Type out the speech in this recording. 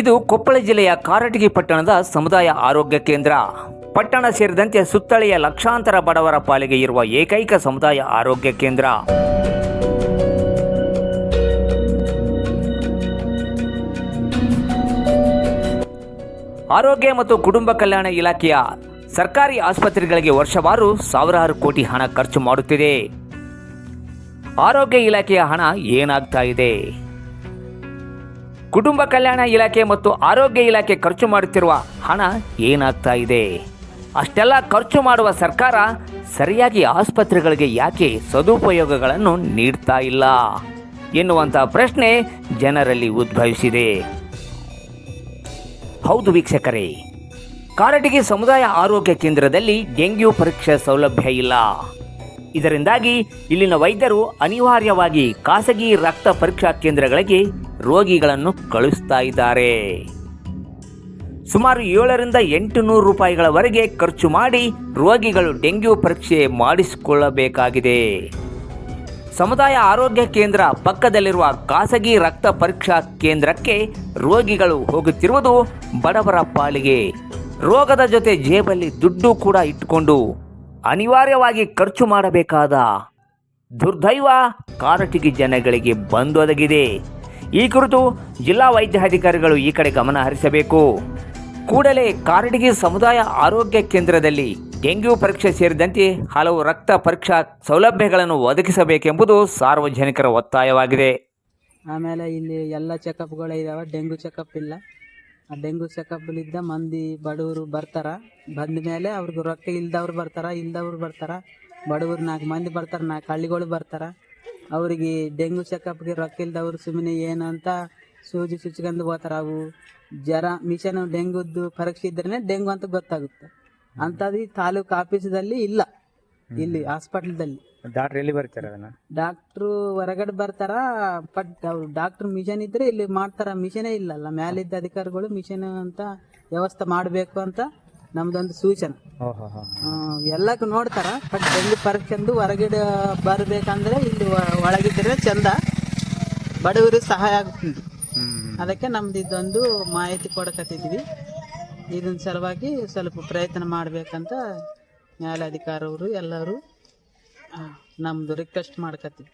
ಇದು ಕೊಪ್ಪಳ ಜಿಲ್ಲೆಯ ಕಾರಟಗಿ ಪಟ್ಟಣದ ಸಮುದಾಯ ಆರೋಗ್ಯ ಕೇಂದ್ರ. ಪಟ್ಟಣ ಸೇರಿದಂತೆ ಸುತ್ತಳೆಯ ಲಕ್ಷಾಂತರ ಬಡವರ ಪಾಲಿಗೆ ಇರುವ ಏಕೈಕ ಸಮುದಾಯ ಆರೋಗ್ಯ ಕೇಂದ್ರ. ಆರೋಗ್ಯ ಮತ್ತು ಕುಟುಂಬ ಕಲ್ಯಾಣ ಇಲಾಖೆಯ ಸರ್ಕಾರಿ ಆಸ್ಪತ್ರೆಗಳಿಗೆ ವರ್ಷವಾರು ಸಾವಿರಾರು ಕೋಟಿ ಹಣ ಖರ್ಚು ಮಾಡುತ್ತಿದೆ. ಆರೋಗ್ಯ ಇಲಾಖೆಯ ಹಣ ಏನಾಗ್ತಾ ಇದೆ? ಕುಟುಂಬ ಕಲ್ಯಾಣ ಇಲಾಖೆ ಮತ್ತು ಆರೋಗ್ಯ ಇಲಾಖೆ ಖರ್ಚು ಮಾಡುತ್ತಿರುವ ಹಣ ಏನಾಗ್ತಾ ಇದೆ? ಅಷ್ಟೆಲ್ಲ ಖರ್ಚು ಮಾಡುವ ಸರ್ಕಾರ ಸರಿಯಾಗಿ ಆಸ್ಪತ್ರೆಗಳಿಗೆ ಯಾಕೆ ಸದುಪಯೋಗಗಳನ್ನು ನೀಡ್ತಾ ಇಲ್ಲ? ಎನ್ನುವಂಥ ಪ್ರಶ್ನೆ ಜನರಲ್ಲಿ ಉದ್ಭವಿಸಿದೆ. ಹೌದು ವೀಕ್ಷಕರೇ, ಕಾರಟಗಿ ಸಮುದಾಯ ಆರೋಗ್ಯ ಕೇಂದ್ರದಲ್ಲಿ ಡೆಂಗ್ಯೂ ಪರೀಕ್ಷೆ ಸೌಲಭ್ಯ ಇಲ್ಲ. ಇದರಿಂದಾಗಿ ಇಲ್ಲಿನ ವೈದ್ಯರು ಅನಿವಾರ್ಯವಾಗಿ ಖಾಸಗಿ ರಕ್ತ ಪರೀಕ್ಷಾ ಕೇಂದ್ರಗಳಿಗೆ ರೋಗಿಗಳನ್ನು ಕಳುಹಿಸ್ತಾ ಇದ್ದಾರೆ. ಸುಮಾರು ಏಳರಿಂದ ಎಂಟು ನೂರು ರೂಪಾಯಿಗಳವರೆಗೆ ಖರ್ಚು ಮಾಡಿ ರೋಗಿಗಳು ಡೆಂಗ್ಯೂ ಪರೀಕ್ಷೆ ಮಾಡಿಸಿಕೊಳ್ಳಬೇಕಾಗಿದೆ. ಸಮುದಾಯ ಆರೋಗ್ಯ ಕೇಂದ್ರ ಪಕ್ಕದಲ್ಲಿರುವ ಖಾಸಗಿ ರಕ್ತ ಪರೀಕ್ಷಾ ಕೇಂದ್ರಕ್ಕೆ ರೋಗಿಗಳು ಹೋಗುತ್ತಿರುವುದು ಬಡವರ ಪಾಲಿಗೆ. ರೋಗದ ಜೊತೆ ಜೇಬಲ್ಲಿ ದುಡ್ಡು ಕೂಡ ಇಟ್ಟುಕೊಂಡು ಅನಿವಾರ್ಯವಾಗಿ ಖರ್ಚು ಮಾಡಬೇಕಾದ ದುರ್ದೈವ ಕಾರಟಗಿ ಜನಗಳಿಗೆ ಬಂದೊದಗಿದೆ. ಈ ಕುರಿತು ಜಿಲ್ಲಾ ವೈದ್ಯಾಧಿಕಾರಿಗಳು ಈ ಕಡೆ ಗಮನ ಹರಿಸಬೇಕು. ಕೂಡಲೇ ಕಾರಡಿಗಿ ಸಮುದಾಯ ಆರೋಗ್ಯ ಕೇಂದ್ರದಲ್ಲಿ ಡೆಂಗ್ಯೂ ಪರೀಕ್ಷೆ ಸೇರಿದಂತೆ ಹಲವು ರಕ್ತ ಪರೀಕ್ಷಾ ಸೌಲಭ್ಯಗಳನ್ನು ಒದಗಿಸಬೇಕೆಂಬುದು ಸಾರ್ವಜನಿಕರ ಒತ್ತಾಯವಾಗಿದೆ. ಆಮೇಲೆ ಇಲ್ಲಿ ಎಲ್ಲ ಚೆಕಪ್ಗಳು ಇದಾವೆ, ಡೆಂಗ್ಯೂ ಚೆಕಪ್ ಇಲ್ಲ. ಆ ಡೆಂಗ್ಯೂ ಚೆಕಪ್ಲಿದ್ದ ಮಂದಿ ಬಡವರು ಬರ್ತಾರ. ಬಂದ ಮೇಲೆ ಅವ್ರಿಗೆ ರೊಕ್ಕ ಇಲ್ದವ್ರು ಬರ್ತಾರ ಇಲ್ದವ್ರು ಬರ್ತಾರ. ಬಡವರು ನಾಲ್ಕು ಮಂದಿ ಬರ್ತಾರೆ, ನಾಲ್ಕು ಹಳ್ಳಿಗಳು ಬರ್ತಾರ. ಅವರಿಗೆ ಡೆಂಗು ಚೆಕಪ್ಗೆ ರೊಕ್ಕ ಇಲ್ದವ್ರು ಸುಮ್ಮನೆ ಏನು ಅಂತ ಸೂಜಿ ಸುಚ್ಕೊಂಡು ಹೋಗ್ತಾರೆ. ಅವು ಜ್ವರ ಮಿಷನ್ ಡೆಂಗುದ್ದು ಪರೀಕ್ಷೆ ಇದ್ರೇನೆ ಡೆಂಗು ಅಂತ ಗೊತ್ತಾಗುತ್ತೆ. ಅಂಥದ್ದು ಈ ತಾಲೂಕು ಆಫೀಸದಲ್ಲಿ ಇಲ್ಲ. ಇಲ್ಲಿ ಹಾಸ್ಪಿಟಲ್ದಲ್ಲಿ. ಡಾಕ್ಟರ್ ಎಲ್ಲಿ ಬರ್ತಾರೆ ಅದನ್ನ? ಡಾಕ್ಟ್ರು ಹೊರಗಡೆ ಬರ್ತಾರ ಬಟ್ ಅವ್ರು ಡಾಕ್ಟರ್ ಮಿಷನ್ ಇದ್ರೆ ಇಲ್ಲಿ ಮಾಡ್ತಾರ. ಮಿಷನೇ ಇಲ್ಲಲ್ಲ. ಮ್ಯಾಲಿದ್ದ ಅಧಿಕಾರಿಗಳು ಮಿಷನ್ ಅಂತ ವ್ಯವಸ್ಥೆ ಮಾಡಬೇಕು ಅಂತ ನಮ್ದೊಂದು ಸೂಚನೆ. ಎಲ್ಲಕ್ಕೂ ನೋಡ್ತಾರ ಬಟ್ ಬೆಂಗ್ಳೂರು ಪರೀಕ್ಷೆಂದು ಹೊರಗಡೆ ಬರಬೇಕಂದ್ರೆ ಇಲ್ಲಿ ಒಳಗಿದ್ರೆ ಚಂದ. ಬಡವರು ಸಹಾಯ ಆಗುತ್ತಿದ್ದು ಅದಕ್ಕೆ ನಮ್ದು ಇದೊಂದು ಮಾಹಿತಿ ಕೊಡಕತ್ತಿದ್ವಿ. ಇದನ್ನ ಸಲುವಾಗಿ ಸ್ವಲ್ಪ ಪ್ರಯತ್ನ ಮಾಡಬೇಕಂತ ನ್ಯಾಯಾಧಿಕಾರವರು ಎಲ್ಲರೂ ನಮ್ದು ರಿಕ್ವೆಸ್ಟ್ ಮಾಡ್ಕತ್ತೀವಿ